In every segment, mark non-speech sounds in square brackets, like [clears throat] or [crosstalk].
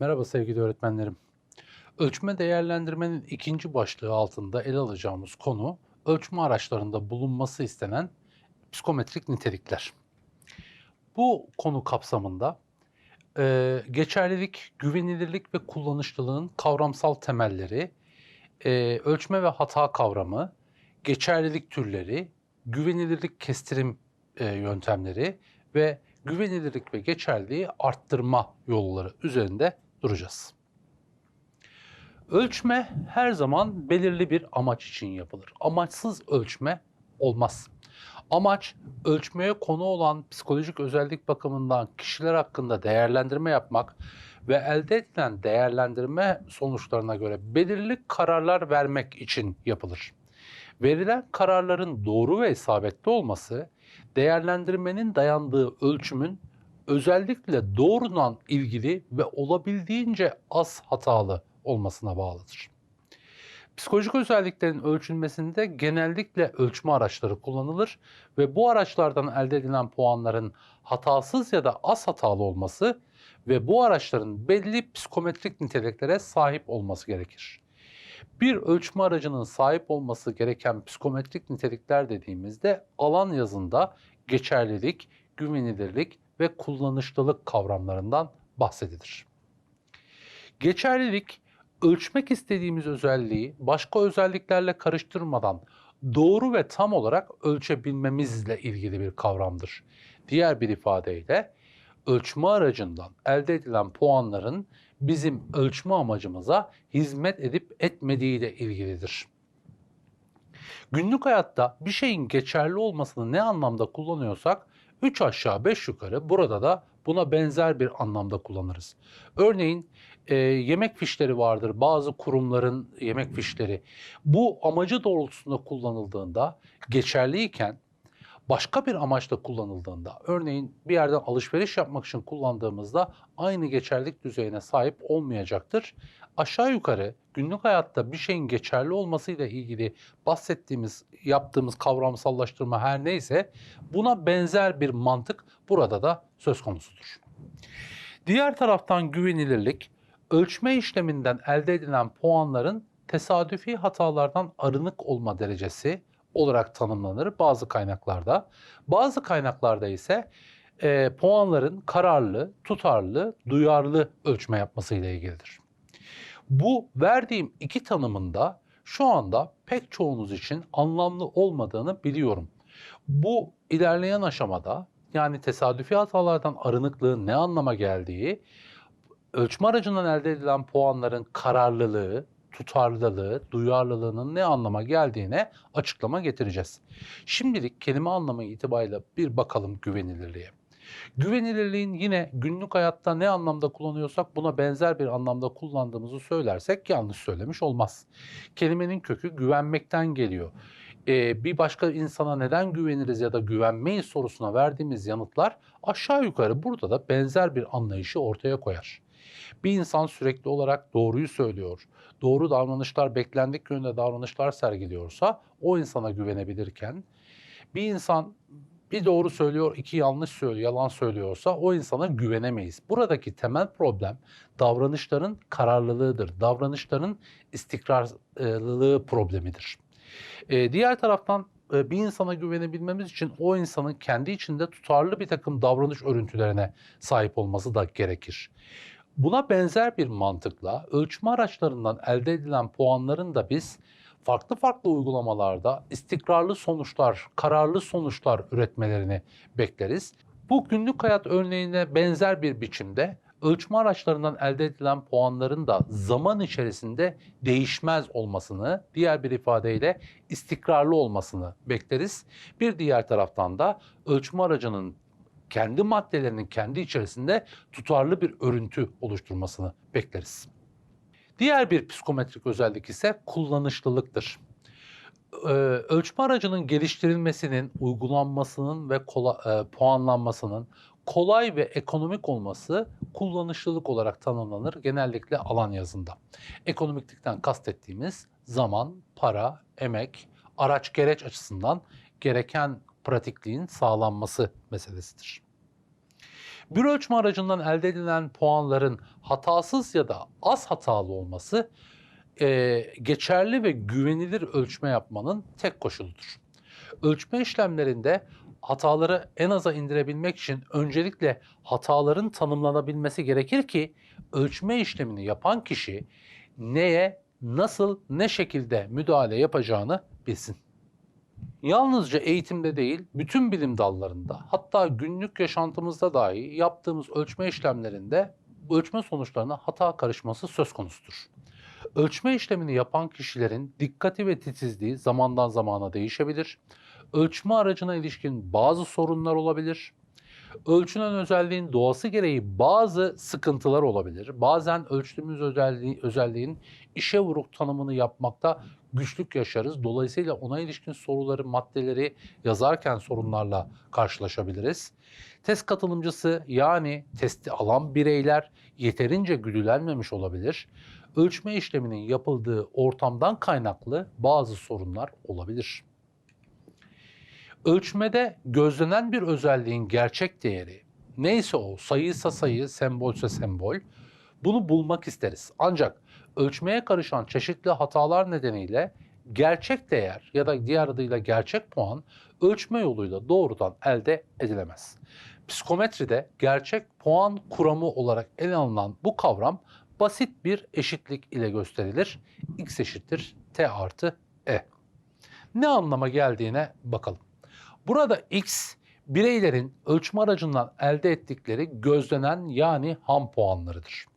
Merhaba sevgili öğretmenlerim. Ölçme değerlendirmenin ikinci başlığı altında ele alacağımız konu ölçme araçlarında bulunması istenen psikometrik nitelikler. Bu konu kapsamında e, geçerlilik, güvenilirlik ve kullanışlılığın kavramsal temelleri, e, ölçme ve hata kavramı, geçerlilik türleri, güvenilirlik kestirim e, yöntemleri ve güvenilirlik ve geçerliliği arttırma yolları üzerinde duracağız. Ölçme her zaman belirli bir amaç için yapılır. Amaçsız ölçme olmaz. Amaç ölçmeye konu olan psikolojik özellik bakımından kişiler hakkında değerlendirme yapmak ve elde edilen değerlendirme sonuçlarına göre belirli kararlar vermek için yapılır. Verilen kararların doğru ve isabetli olması değerlendirmenin dayandığı ölçümün özellikle doğrudan ilgili ve olabildiğince az hatalı olmasına bağlıdır. Psikolojik özelliklerin ölçülmesinde genellikle ölçme araçları kullanılır ve bu araçlardan elde edilen puanların hatasız ya da az hatalı olması ve bu araçların belli psikometrik niteliklere sahip olması gerekir. Bir ölçme aracının sahip olması gereken psikometrik nitelikler dediğimizde alan yazında geçerlilik, güvenilirlik ve kullanışlılık kavramlarından bahsedilir. Geçerlilik, ölçmek istediğimiz özelliği başka özelliklerle karıştırmadan doğru ve tam olarak ölçebilmemizle ilgili bir kavramdır. Diğer bir ifadeyle ölçme aracından elde edilen puanların bizim ölçme amacımıza hizmet edip etmediğiyle ilgilidir. Günlük hayatta bir şeyin geçerli olmasını ne anlamda kullanıyorsak 3 aşağı 5 yukarı burada da buna benzer bir anlamda kullanırız. Örneğin e, yemek fişleri vardır bazı kurumların yemek fişleri. Bu amacı doğrultusunda kullanıldığında geçerliyken başka bir amaçla kullanıldığında, örneğin bir yerden alışveriş yapmak için kullandığımızda aynı geçerlilik düzeyine sahip olmayacaktır. Aşağı yukarı günlük hayatta bir şeyin geçerli olmasıyla ilgili bahsettiğimiz, yaptığımız kavramsallaştırma her neyse buna benzer bir mantık burada da söz konusudur. Diğer taraftan güvenilirlik, ölçme işleminden elde edilen puanların tesadüfi hatalardan arınık olma derecesi, olarak tanımlanır bazı kaynaklarda. Bazı kaynaklarda ise e, puanların kararlı, tutarlı, duyarlı ölçme yapmasıyla ilgilidir. Bu verdiğim iki tanımında şu anda pek çoğunuz için anlamlı olmadığını biliyorum. Bu ilerleyen aşamada yani tesadüfi hatalardan arınıklığın ne anlama geldiği, ölçme aracından elde edilen puanların kararlılığı, tutarlılığı, duyarlılığının ne anlama geldiğine açıklama getireceğiz. Şimdilik kelime anlamı itibariyle bir bakalım güvenilirliğe. Güvenilirliğin yine günlük hayatta ne anlamda kullanıyorsak buna benzer bir anlamda kullandığımızı söylersek yanlış söylemiş olmaz. Kelimenin kökü güvenmekten geliyor. Ee, bir başka insana neden güveniriz ya da güvenmeyiz sorusuna verdiğimiz yanıtlar aşağı yukarı burada da benzer bir anlayışı ortaya koyar. Bir insan sürekli olarak doğruyu söylüyor, doğru davranışlar, beklendik yönde davranışlar sergiliyorsa o insana güvenebilirken bir insan bir doğru söylüyor, iki yanlış söylüyor, yalan söylüyorsa o insana güvenemeyiz. Buradaki temel problem davranışların kararlılığıdır. Davranışların istikrarlılığı problemidir. Ee, diğer taraftan e, bir insana güvenebilmemiz için o insanın kendi içinde tutarlı bir takım davranış örüntülerine sahip olması da gerekir. Buna benzer bir mantıkla ölçme araçlarından elde edilen puanların da biz farklı farklı uygulamalarda istikrarlı sonuçlar, kararlı sonuçlar üretmelerini bekleriz. Bu günlük hayat örneğine benzer bir biçimde ölçme araçlarından elde edilen puanların da zaman içerisinde değişmez olmasını, diğer bir ifadeyle istikrarlı olmasını bekleriz. Bir diğer taraftan da ölçme aracının kendi maddelerinin kendi içerisinde tutarlı bir örüntü oluşturmasını bekleriz. Diğer bir psikometrik özellik ise kullanışlılıktır. Ee, ölçme aracının geliştirilmesinin, uygulanmasının ve kola, e, puanlanmasının kolay ve ekonomik olması kullanışlılık olarak tanımlanır genellikle alan yazında. Ekonomiklikten kastettiğimiz zaman, para, emek, araç gereç açısından gereken pratikliğin sağlanması meselesidir. Bir ölçme aracından elde edilen puanların hatasız ya da az hatalı olması e, geçerli ve güvenilir ölçme yapmanın tek koşuludur. Ölçme işlemlerinde hataları en aza indirebilmek için öncelikle hataların tanımlanabilmesi gerekir ki ölçme işlemini yapan kişi neye, nasıl, ne şekilde müdahale yapacağını bilsin. Yalnızca eğitimde değil, bütün bilim dallarında, hatta günlük yaşantımızda dahi yaptığımız ölçme işlemlerinde ölçme sonuçlarına hata karışması söz konusudur. Ölçme işlemini yapan kişilerin dikkati ve titizliği zamandan zamana değişebilir. Ölçme aracına ilişkin bazı sorunlar olabilir. Ölçülen özelliğin doğası gereği bazı sıkıntılar olabilir. Bazen ölçtüğümüz özelliği, özelliğin işe vuruk tanımını yapmakta güçlük yaşarız. Dolayısıyla ona ilişkin soruları, maddeleri yazarken sorunlarla karşılaşabiliriz. Test katılımcısı yani testi alan bireyler yeterince güdülenmemiş olabilir. Ölçme işleminin yapıldığı ortamdan kaynaklı bazı sorunlar olabilir. Ölçmede gözlenen bir özelliğin gerçek değeri neyse o sayıysa sayı, sembolse sembol bunu bulmak isteriz. Ancak ölçmeye karışan çeşitli hatalar nedeniyle gerçek değer ya da diğer adıyla gerçek puan ölçme yoluyla doğrudan elde edilemez. Psikometride gerçek puan kuramı olarak ele alınan bu kavram basit bir eşitlik ile gösterilir. x eşittir t artı e. Ne anlama geldiğine bakalım. Burada x bireylerin ölçme aracından elde ettikleri gözlenen yani ham puanlarıdır.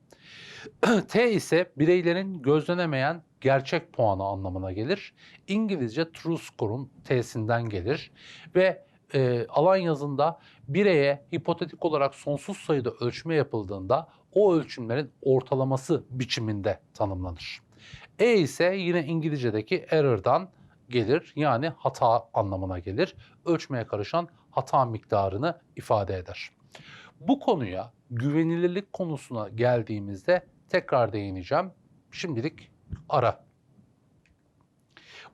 [clears throat] T ise bireylerin gözlenemeyen gerçek puanı anlamına gelir. İngilizce true score'un T'sinden gelir ve e, alan yazında bireye hipotetik olarak sonsuz sayıda ölçme yapıldığında o ölçümlerin ortalaması biçiminde tanımlanır. E ise yine İngilizce'deki error'dan gelir yani hata anlamına gelir. Ölçmeye karışan hata miktarını ifade eder. Bu konuya güvenilirlik konusuna geldiğimizde tekrar değineceğim. Şimdilik ara.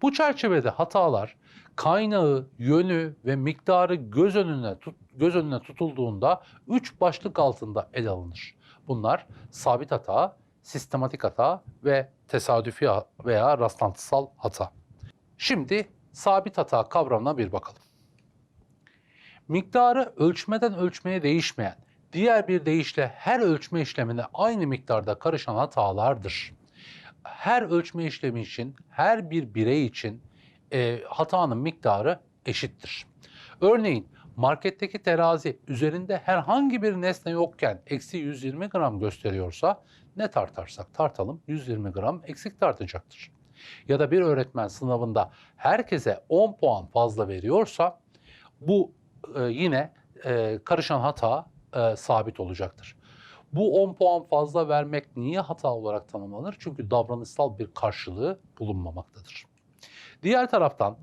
Bu çerçevede hatalar kaynağı, yönü ve miktarı göz önüne tut, göz önüne tutulduğunda üç başlık altında ele alınır. Bunlar sabit hata, sistematik hata ve tesadüfi veya rastlantısal hata. Şimdi sabit hata kavramına bir bakalım. Miktarı ölçmeden ölçmeye değişmeyen, diğer bir deyişle her ölçme işlemine aynı miktarda karışan hatalardır. Her ölçme işlemi için, her bir birey için e, hatanın miktarı eşittir. Örneğin marketteki terazi üzerinde herhangi bir nesne yokken eksi 120 gram gösteriyorsa ne tartarsak tartalım 120 gram eksik tartacaktır. Ya da bir öğretmen sınavında herkese 10 puan fazla veriyorsa bu e, yine e, karışan hata e, sabit olacaktır. Bu 10 puan fazla vermek niye hata olarak tanımlanır? Çünkü davranışsal bir karşılığı bulunmamaktadır. Diğer taraftan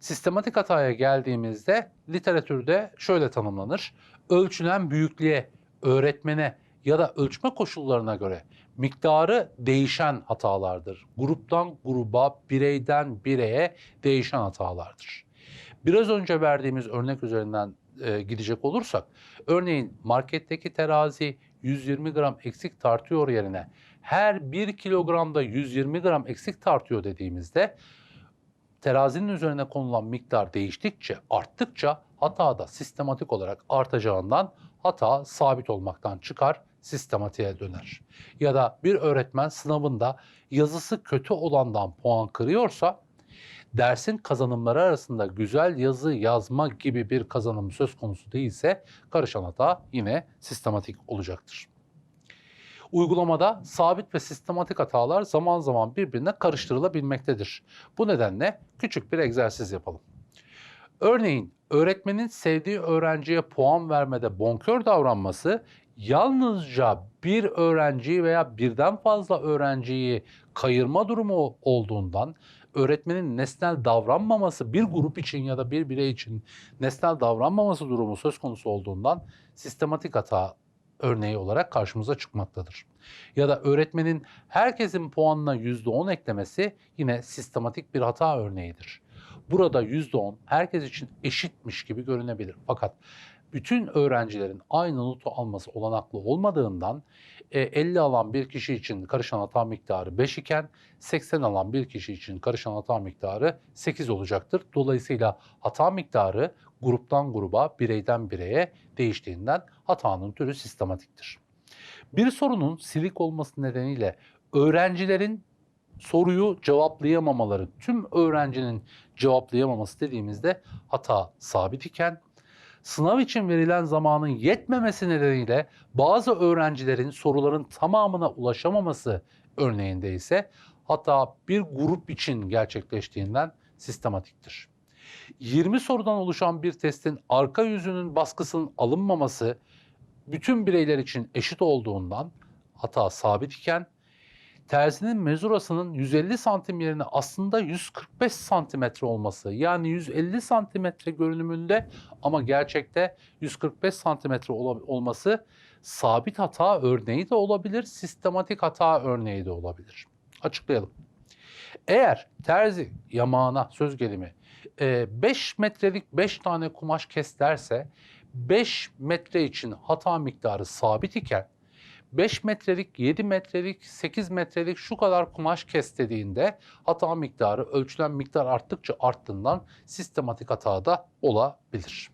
sistematik hataya geldiğimizde literatürde şöyle tanımlanır. Ölçülen büyüklüğe, öğretmene ya da ölçme koşullarına göre miktarı değişen hatalardır. Gruptan gruba, bireyden bireye değişen hatalardır. Biraz önce verdiğimiz örnek üzerinden e, gidecek olursak, örneğin marketteki terazi 120 gram eksik tartıyor yerine her 1 kilogramda 120 gram eksik tartıyor dediğimizde terazinin üzerine konulan miktar değiştikçe, arttıkça hata da sistematik olarak artacağından hata sabit olmaktan çıkar, sistematiğe döner. Ya da bir öğretmen sınavında yazısı kötü olandan puan kırıyorsa dersin kazanımları arasında güzel yazı yazma gibi bir kazanım söz konusu değilse karışan hata yine sistematik olacaktır. Uygulamada sabit ve sistematik hatalar zaman zaman birbirine karıştırılabilmektedir. Bu nedenle küçük bir egzersiz yapalım. Örneğin öğretmenin sevdiği öğrenciye puan vermede bonkör davranması yalnızca bir öğrenciyi veya birden fazla öğrenciyi kayırma durumu olduğundan öğretmenin nesnel davranmaması bir grup için ya da bir birey için nesnel davranmaması durumu söz konusu olduğundan sistematik hata örneği olarak karşımıza çıkmaktadır. Ya da öğretmenin herkesin puanına %10 eklemesi yine sistematik bir hata örneğidir. burada %10 herkes için eşitmiş gibi görünebilir. Fakat bütün öğrencilerin aynı notu alması olanaklı olmadığından e, 50 alan bir kişi için karışan hata miktarı 5 iken 80 alan bir kişi için karışan hata miktarı 8 olacaktır. Dolayısıyla hata miktarı gruptan gruba, bireyden bireye değiştiğinden hatanın türü sistematiktir. Bir sorunun silik olması nedeniyle öğrencilerin soruyu cevaplayamamaları, tüm öğrencinin cevaplayamaması dediğimizde hata sabit iken sınav için verilen zamanın yetmemesi nedeniyle bazı öğrencilerin soruların tamamına ulaşamaması örneğinde ise hata bir grup için gerçekleştiğinden sistematiktir. 20 sorudan oluşan bir testin arka yüzünün baskısının alınmaması bütün bireyler için eşit olduğundan hata sabit iken terzinin mezurasının 150 santim yerine aslında 145 santimetre olması yani 150 santimetre görünümünde ama gerçekte 145 santimetre olması sabit hata örneği de olabilir, sistematik hata örneği de olabilir. Açıklayalım. Eğer terzi yamağına söz gelimi 5 metrelik 5 tane kumaş kes derse 5 metre için hata miktarı sabit iken 5 metrelik, 7 metrelik, 8 metrelik şu kadar kumaş kes dediğinde hata miktarı ölçülen miktar arttıkça arttığından sistematik hata da olabilir.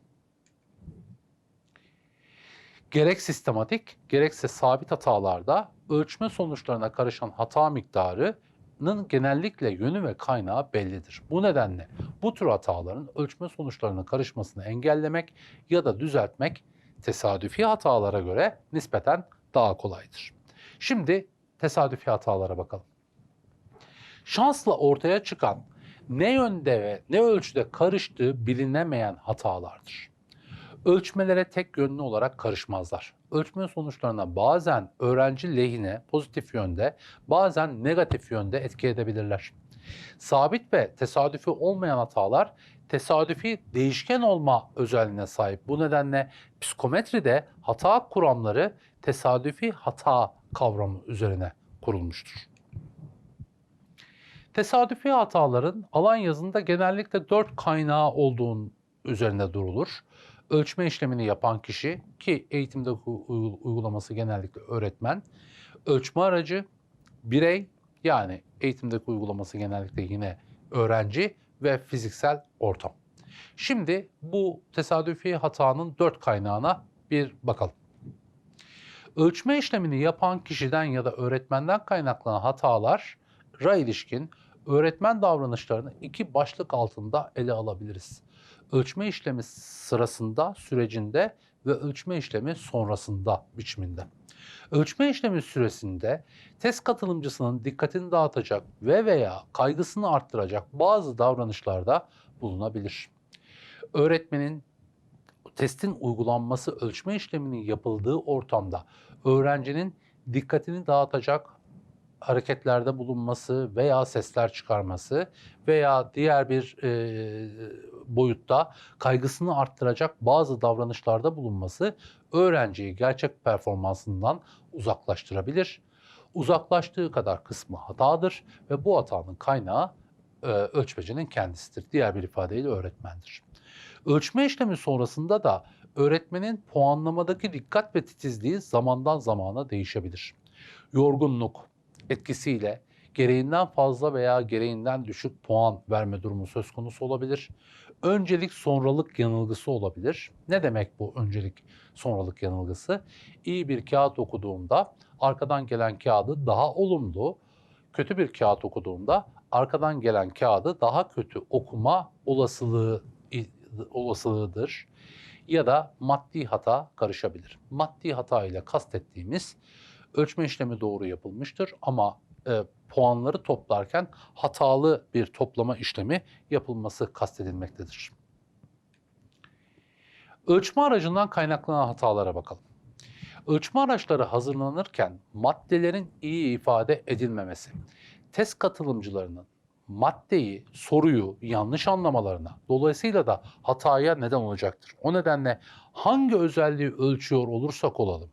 Gerek sistematik gerekse sabit hatalarda ölçme sonuçlarına karışan hata miktarının genellikle yönü ve kaynağı bellidir. Bu nedenle bu tür hataların ölçme sonuçlarına karışmasını engellemek ya da düzeltmek tesadüfi hatalara göre nispeten daha kolaydır. Şimdi tesadüfi hatalara bakalım. Şansla ortaya çıkan ne yönde ve ne ölçüde karıştığı bilinemeyen hatalardır. Ölçmelere tek yönlü olarak karışmazlar. Ölçme sonuçlarına bazen öğrenci lehine pozitif yönde, bazen negatif yönde etki edebilirler. Sabit ve tesadüfi olmayan hatalar tesadüfi değişken olma özelliğine sahip. Bu nedenle psikometride hata kuramları tesadüfi hata kavramı üzerine kurulmuştur. Tesadüfi hataların alan yazında genellikle dört kaynağı olduğun üzerine durulur. Ölçme işlemini yapan kişi ki eğitimde uygulaması genellikle öğretmen, ölçme aracı, birey yani eğitimdeki uygulaması genellikle yine öğrenci ve fiziksel ortam. Şimdi bu tesadüfi hatanın dört kaynağına bir bakalım. Ölçme işlemini yapan kişiden ya da öğretmenden kaynaklanan hatalara ilişkin öğretmen davranışlarını iki başlık altında ele alabiliriz. Ölçme işlemi sırasında, sürecinde ve ölçme işlemi sonrasında biçiminde. Ölçme işlemi süresinde test katılımcısının dikkatini dağıtacak ve veya kaygısını arttıracak bazı davranışlarda bulunabilir. Öğretmenin testin uygulanması ölçme işleminin yapıldığı ortamda öğrencinin dikkatini dağıtacak hareketlerde bulunması veya sesler çıkarması veya diğer bir e, boyutta kaygısını arttıracak bazı davranışlarda bulunması öğrenciyi gerçek performansından uzaklaştırabilir. Uzaklaştığı kadar kısmı hatadır ve bu hatanın kaynağı e, ölçmecinin kendisidir. Diğer bir ifadeyle öğretmendir. Ölçme işlemi sonrasında da öğretmenin puanlamadaki dikkat ve titizliği zamandan zamana değişebilir. Yorgunluk etkisiyle gereğinden fazla veya gereğinden düşük puan verme durumu söz konusu olabilir. Öncelik sonralık yanılgısı olabilir. Ne demek bu öncelik sonralık yanılgısı? İyi bir kağıt okuduğumda arkadan gelen kağıdı daha olumlu, kötü bir kağıt okuduğumda arkadan gelen kağıdı daha kötü okuma olasılığı olasılığıdır ya da maddi hata karışabilir. Maddi hata ile kastettiğimiz ölçme işlemi doğru yapılmıştır ama e, puanları toplarken hatalı bir toplama işlemi yapılması kastedilmektedir. Ölçme aracından kaynaklanan hatalara bakalım. Ölçme araçları hazırlanırken maddelerin iyi ifade edilmemesi, test katılımcılarının maddeyi, soruyu yanlış anlamalarına, dolayısıyla da hataya neden olacaktır. O nedenle hangi özelliği ölçüyor olursak olalım,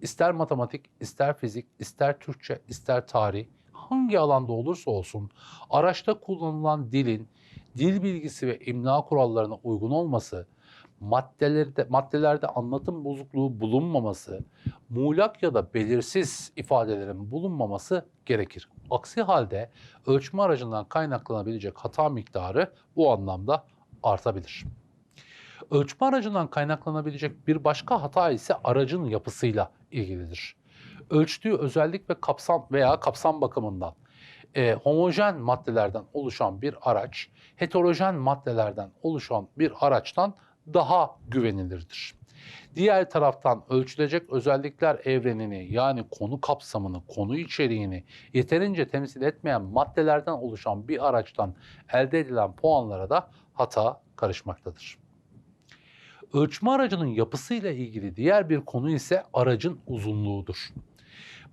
ister matematik, ister fizik, ister Türkçe, ister tarih, hangi alanda olursa olsun araçta kullanılan dilin dil bilgisi ve imla kurallarına uygun olması, maddelerde, maddelerde anlatım bozukluğu bulunmaması, muğlak ya da belirsiz ifadelerin bulunmaması gerekir. Aksi halde ölçme aracından kaynaklanabilecek hata miktarı bu anlamda artabilir. Ölçme aracından kaynaklanabilecek bir başka hata ise aracın yapısıyla ilgilidir. Ölçtüğü özellik ve kapsam veya kapsam bakımından e, homojen maddelerden oluşan bir araç, heterojen maddelerden oluşan bir araçtan daha güvenilirdir. Diğer taraftan ölçülecek özellikler evrenini yani konu kapsamını, konu içeriğini yeterince temsil etmeyen maddelerden oluşan bir araçtan elde edilen puanlara da hata karışmaktadır. Ölçme aracının yapısıyla ilgili diğer bir konu ise aracın uzunluğudur.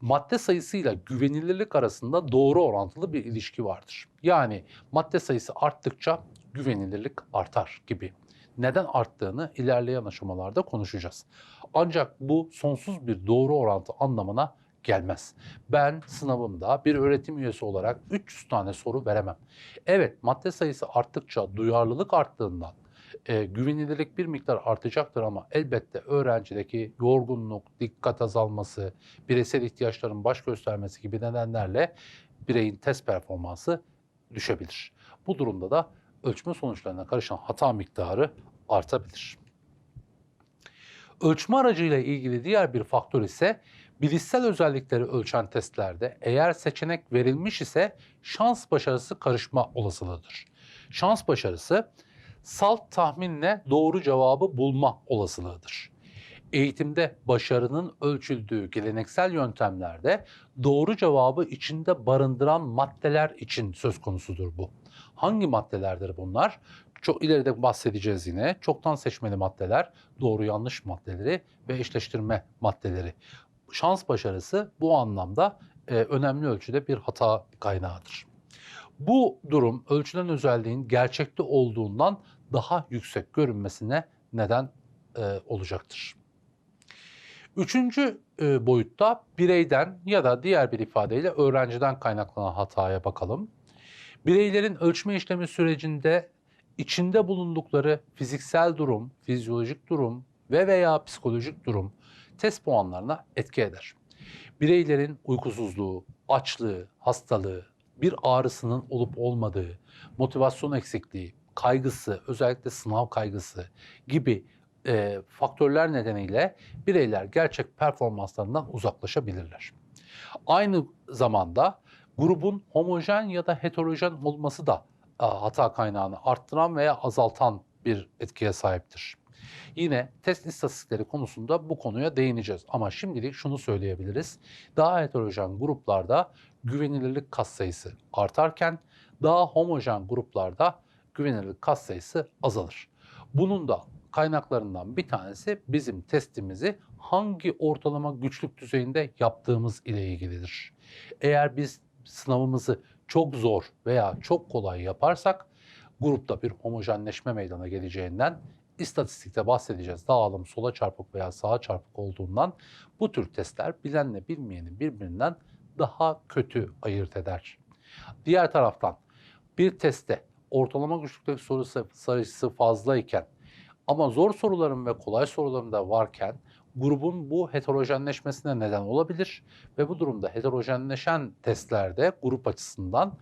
Madde sayısıyla güvenilirlik arasında doğru orantılı bir ilişki vardır. Yani madde sayısı arttıkça güvenilirlik artar gibi. Neden arttığını ilerleyen aşamalarda konuşacağız. Ancak bu sonsuz bir doğru orantı anlamına gelmez. Ben sınavımda bir öğretim üyesi olarak 300 tane soru veremem. Evet madde sayısı arttıkça duyarlılık arttığından e, güvenilirlik bir miktar artacaktır ama elbette öğrencideki yorgunluk, dikkat azalması, bireysel ihtiyaçların baş göstermesi gibi nedenlerle bireyin test performansı düşebilir. Bu durumda da ölçme sonuçlarına karışan hata miktarı artabilir. Ölçme aracıyla ilgili diğer bir faktör ise bilişsel özellikleri ölçen testlerde eğer seçenek verilmiş ise şans başarısı karışma olasılığıdır. Şans başarısı salt tahminle doğru cevabı bulma olasılığıdır. Eğitimde başarının ölçüldüğü geleneksel yöntemlerde doğru cevabı içinde barındıran maddeler için söz konusudur bu. Hangi maddelerdir bunlar? Çok ileride bahsedeceğiz yine. Çoktan seçmeli maddeler, doğru yanlış maddeleri ve eşleştirme maddeleri. Şans başarısı bu anlamda e, önemli ölçüde bir hata kaynağıdır. Bu durum ölçülen özelliğin gerçekte olduğundan daha yüksek görünmesine neden e, olacaktır. Üçüncü e, boyutta bireyden ya da diğer bir ifadeyle öğrenciden kaynaklanan hataya bakalım. Bireylerin ölçme işlemi sürecinde içinde bulundukları fiziksel durum, fizyolojik durum ve veya psikolojik durum test puanlarına etki eder. Bireylerin uykusuzluğu, açlığı, hastalığı, bir ağrısının olup olmadığı, motivasyon eksikliği, kaygısı, özellikle sınav kaygısı gibi e, faktörler nedeniyle bireyler gerçek performanslarından uzaklaşabilirler. Aynı zamanda grubun homojen ya da heterojen olması da a, hata kaynağını arttıran veya azaltan bir etkiye sahiptir. Yine test istatistikleri konusunda bu konuya değineceğiz. Ama şimdilik şunu söyleyebiliriz. Daha heterojen gruplarda güvenilirlik katsayısı artarken daha homojen gruplarda güvenilirlik katsayısı azalır. Bunun da kaynaklarından bir tanesi bizim testimizi hangi ortalama güçlük düzeyinde yaptığımız ile ilgilidir. Eğer biz sınavımızı çok zor veya çok kolay yaparsak grupta bir homojenleşme meydana geleceğinden istatistikte bahsedeceğiz. Dağılım sola çarpık veya sağa çarpık olduğundan bu tür testler bilenle bilmeyeni birbirinden daha kötü ayırt eder. Diğer taraftan bir testte ortalama güçlükteki soru sayısı fazlayken ama zor soruların ve kolay soruların da varken grubun bu heterojenleşmesine neden olabilir ve bu durumda heterojenleşen testlerde grup açısından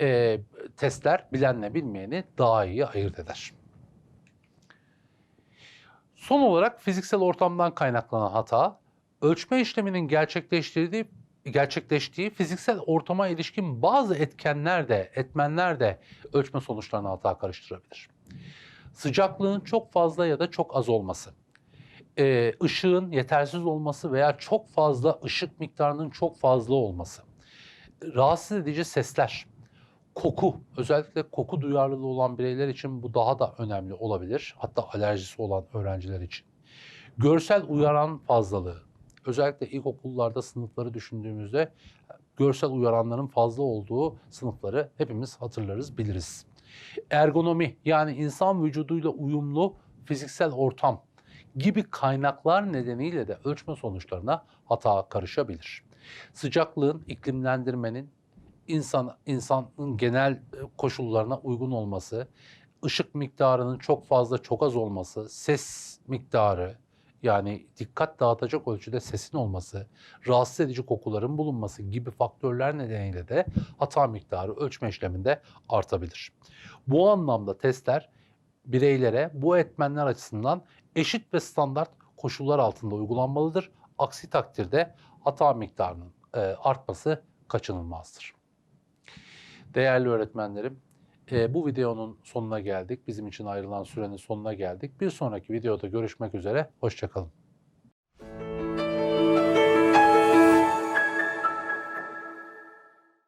e, testler bilenle bilmeyeni daha iyi ayırt eder. Son olarak fiziksel ortamdan kaynaklanan hata, ölçme işleminin gerçekleştirdiği gerçekleştiği fiziksel ortama ilişkin bazı etkenler de, etmenler de ölçme sonuçlarına hata karıştırabilir. Sıcaklığın çok fazla ya da çok az olması, e, ışığın yetersiz olması veya çok fazla ışık miktarının çok fazla olması, rahatsız edici sesler, koku, özellikle koku duyarlılığı olan bireyler için bu daha da önemli olabilir. Hatta alerjisi olan öğrenciler için. Görsel uyaran fazlalığı, özellikle ilkokullarda sınıfları düşündüğümüzde görsel uyaranların fazla olduğu sınıfları hepimiz hatırlarız, biliriz. Ergonomi yani insan vücuduyla uyumlu fiziksel ortam gibi kaynaklar nedeniyle de ölçme sonuçlarına hata karışabilir. Sıcaklığın, iklimlendirmenin, insan insanın genel e, koşullarına uygun olması, ışık miktarının çok fazla çok az olması, ses miktarı yani dikkat dağıtacak ölçüde sesin olması, rahatsız edici kokuların bulunması gibi faktörler nedeniyle de hata miktarı ölçme işleminde artabilir. Bu anlamda testler bireylere bu etmenler açısından eşit ve standart koşullar altında uygulanmalıdır. Aksi takdirde hata miktarının e, artması kaçınılmazdır. Değerli öğretmenlerim, e, bu videonun sonuna geldik. Bizim için ayrılan sürenin sonuna geldik. Bir sonraki videoda görüşmek üzere. Hoşçakalın.